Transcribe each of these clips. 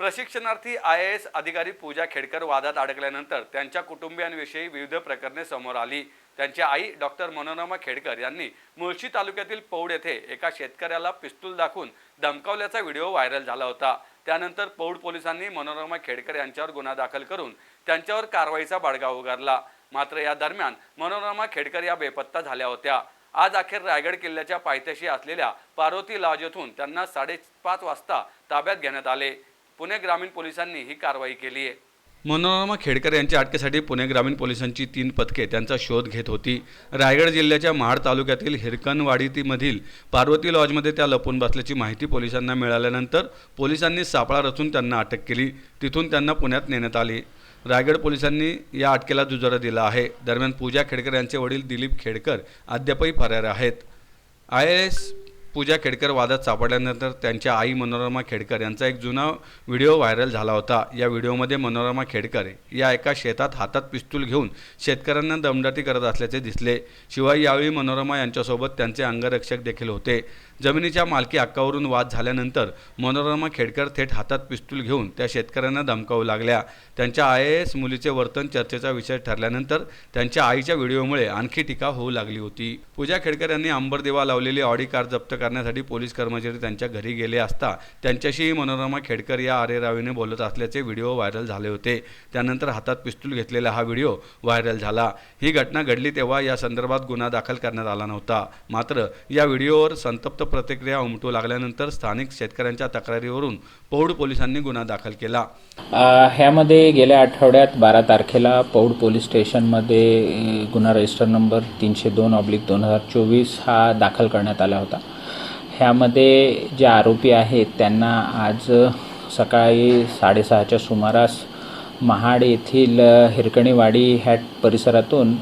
प्रशिक्षणार्थी I A S अधिकारी पूजा खेडकर वादात अडकल्यानंतर त्यांच्या कुटुंबियांविषयी विविध प्रकरणे समोर आली. त्यांची आई डॉक्टर मनोरमा खेडकर यांनी मुळशी तालुक्यातील पौड येथे एका शेतकऱ्याला पिस्तूल दाखवून धमकावल्याचा व्हिडिओ व्हायरल झाला होता. त्यानंतर पौड पोलिसांनी मनोरमा खेडकर यांच्यावर गुन्हा दाखल करून त्यांच्यावर कारवाईचा बडगा उगारला. मात्र या दरम्यान मनोरमा खेडकर या बेपत्ता झाल्या होत्या. आज अखेर रायगड किल्ल्याच्या पायथ्याशी असलेल्या पार्वती लॉज येथून त्यांना साडेपाच वाजता ताब्यात घेण्यात आले. पुणे ग्रामीण पोलिसांनी ही कारवाई केली आहे. मनोरमा खेडकर यांच्या अटकेसाठी पुणे ग्रामीण पोलिसांची तीन पथके त्यांचा शोध घेत होती. रायगड जिल्ह्याच्या महाड तालुक्यातील हिरकणवाडीमधील पार्वती लॉजमध्ये त्या लपून बसल्याची माहिती पोलिसांना मिळाल्यानंतर पोलिसांनी सापळा रचून त्यांना अटक केली. तिथून त्यांना पुण्यात नेण्यात आले. रायगड पोलिसांनी या अटकेला दुजोरा दिला आहे. दरम्यान पूजा खेडकर यांचे वडील दिलीप खेडकर अद्यापही फरार आहेत. आय एस पूजा खेडकर वादात सापडल्यानंतर त्यांच्या आई मनोरमा खेडकर यांचा एक जुना व्हिडिओ व्हायरल झाला होता. या व्हिडिओमध्ये मनोरमा खेडकर या एका शेतात हातात पिस्तूल घेऊन शेतकऱ्यांना दमदाटी करत असल्याचे दिसले. शिवाय यावेळी मनोरमा यांच्यासोबत त्यांचे अंगरक्षक देखील होते. जमिनीच्या मालकी हक्कावरून वाद झाल्यानंतर मनोरमा खेडकर थेट हातात पिस्तूल घेऊन त्या शेतकऱ्यांना धमकावू लागल्या. त्यांच्या आय ए एस मुलीचे वर्तन चर्चेचा विषय ठरल्यानंतर त्यांच्या आईच्या व्हिडिओमुळे आणखी टीका होऊ लागली होती. पूजा खेडकर यांनी अंबरदेवा लावलेली ऑडी कार जप्त करण्यासाठी पोलीस कर्मचारी त्यांच्या घरी गेले असता त्यांच्याशीही मनोरमा खेडकर या आरेरावीने बोलत असल्याचे व्हिडिओ व्हायरल झाले होते. त्यानंतर हातात पिस्तूल घेतलेला हा व्हिडिओ व्हायरल झाला. ही घटना घडली तेव्हा या संदर्भात गुन्हा दाखल करण्यात आला नव्हता. मात्र या व्हिडिओवर संतप्त प्रतिक्रिया उमटू लागल्यानंतर स्थानिक शेतकऱ्यांच्या तक्रारीवरून पौड पोलिसांनी गुन्हा दाखल केला. ह्यामध्ये गेल्या आठवड्यात बारा तारखेला पौड पोलीस स्टेशनमध्ये गुन्हा रजिस्टर नंबर तीनशे दोन ऑब्लिक दोन हजार चोवीस हा दाखल करण्यात आला होता. ह्यामध्ये जे आरोपी आहेत त्यांना आज सकाळी साडेसहाच्या सुमारास महाड येथील हिरकणीवाडी ह्या परिसरातून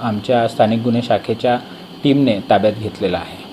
आमच्या स्थानिक गुन्हे शाखेच्या टीमने ताब्यात घेतलेला आहे.